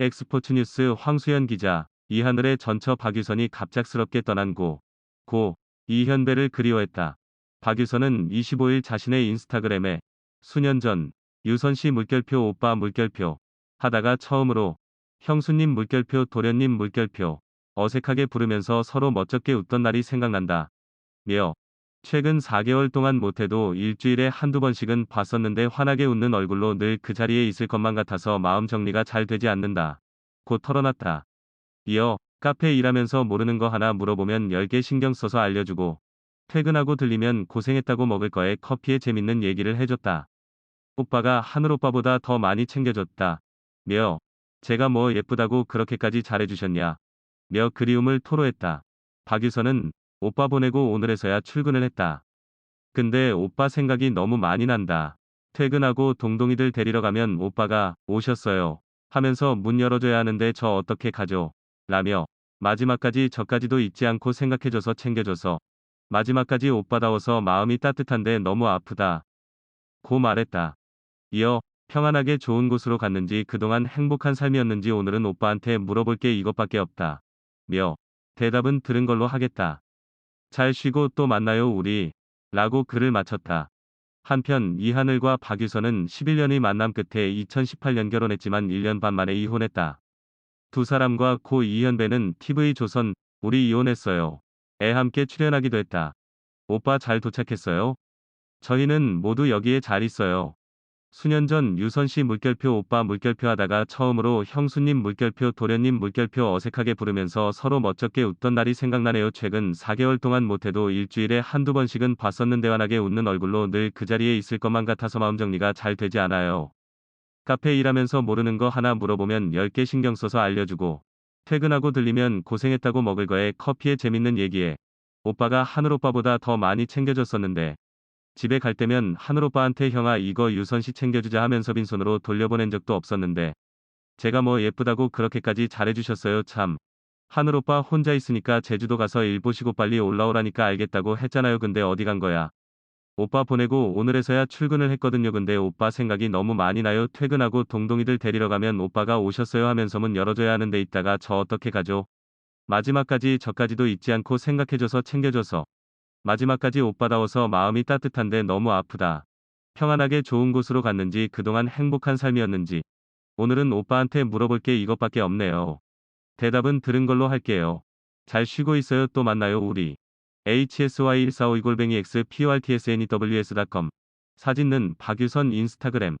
엑스포츠뉴스 황수연 기자, 이하늘의 전처 박유선이 갑작스럽게 떠난 고, 고, 이현배를 그리워했다. 박유선은 25일 자신의 인스타그램에 수년 전 유선 씨 물결표 오빠 물결표 하다가 처음으로 형수님 물결표 도련님 물결표 어색하게 부르면서 서로 멋쩍게 웃던 날이 생각난다. 며 최근 4개월 동안 못해도 일주일에 한두 번씩은 봤었는데 환하게 웃는 얼굴로 늘 그 자리에 있을 것만 같아서 마음 정리가 잘 되지 않는다. 곧 털어놨다. 이어 카페 일하면서 모르는 거 하나 물어보면 10개 신경 써서 알려주고 퇴근하고 들리면 고생했다고 먹을 거에 커피에 재밌는 얘기를 해줬다. 오빠가 하늘 오빠보다 더 많이 챙겨줬다. 며 제가 뭐 예쁘다고 그렇게까지 잘해주셨냐. 며 그리움을 토로했다. 박유선은 오빠 보내고 오늘에서야 출근을 했다. 근데 오빠 생각이 너무 많이 난다. 퇴근하고 동동이들 데리러 가면 오빠가 오셨어요. 하면서 문 열어줘야 하는데 저 어떻게 가죠? 라며 마지막까지 저까지도 잊지 않고 생각해줘서 챙겨줘서 마지막까지 오빠다워서 마음이 따뜻한데 너무 아프다. 고 말했다. 이어 평안하게 좋은 곳으로 갔는지 그동안 행복한 삶이었는지 오늘은 오빠한테 물어볼 게 이것밖에 없다. 며 대답은 들은 걸로 하겠다. 잘 쉬고 또 만나요 우리. 라고 글을 마쳤다. 한편 이하늘과 박유선은 11년의 만남 끝에 2018년 결혼했지만 1년 반 만에 이혼했다. 두 사람과 고 이현배는 TV조선 우리 이혼했어요. 애 함께 출연하기도 했다. 오빠 잘 도착했어요? 저희는 모두 여기에 잘 있어요. 수년 전 유선 씨 물결표 오빠 물결표 하다가 처음으로 형수님 물결표 도련님 물결표 어색하게 부르면서 서로 멋쩍게 웃던 날이 생각나네요. 최근 4개월 동안 못해도 일주일에 한두 번씩은 봤었는데 환하게 웃는 얼굴로 늘 그 자리에 있을 것만 같아서 마음 정리가 잘 되지 않아요. 카페 일하면서 모르는 거 하나 물어보면 10개 신경 써서 알려주고 퇴근하고 들리면 고생했다고 먹을 거에 커피에 재밌는 얘기에 오빠가 하늘 오빠보다 더 많이 챙겨줬었는데 집에 갈 때면 하늘오빠한테 형아 이거 유선씨 챙겨주자 하면서 빈손으로 돌려보낸 적도 없었는데 제가 뭐 예쁘다고 그렇게까지 잘해주셨어요 참. 하늘오빠 혼자 있으니까 제주도 가서 일 보시고 빨리 올라오라니까 알겠다고 했잖아요 근데 어디 간 거야. 오빠 보내고 오늘에서야 출근을 했거든요 근데 오빠 생각이 너무 많이 나요 퇴근하고 동동이들 데리러 가면 오빠가 오셨어요 하면서 문 열어줘야 하는데 있다가 저 어떻게 가죠. 마지막까지 저까지도 잊지 않고 생각해줘서 챙겨줘서 마지막까지 오빠다워서 마음이 따뜻한데 너무 아프다. 평안하게 좋은 곳으로 갔는지 그동안 행복한 삶이었는지 오늘은 오빠한테 물어볼 게 이것밖에 없네요. 대답은 들은 걸로 할게요. 잘 쉬고 있어요 또 만나요 우리. hsy145 골뱅이 x p o r t s n e w s.com 사진은 박유선 인스타그램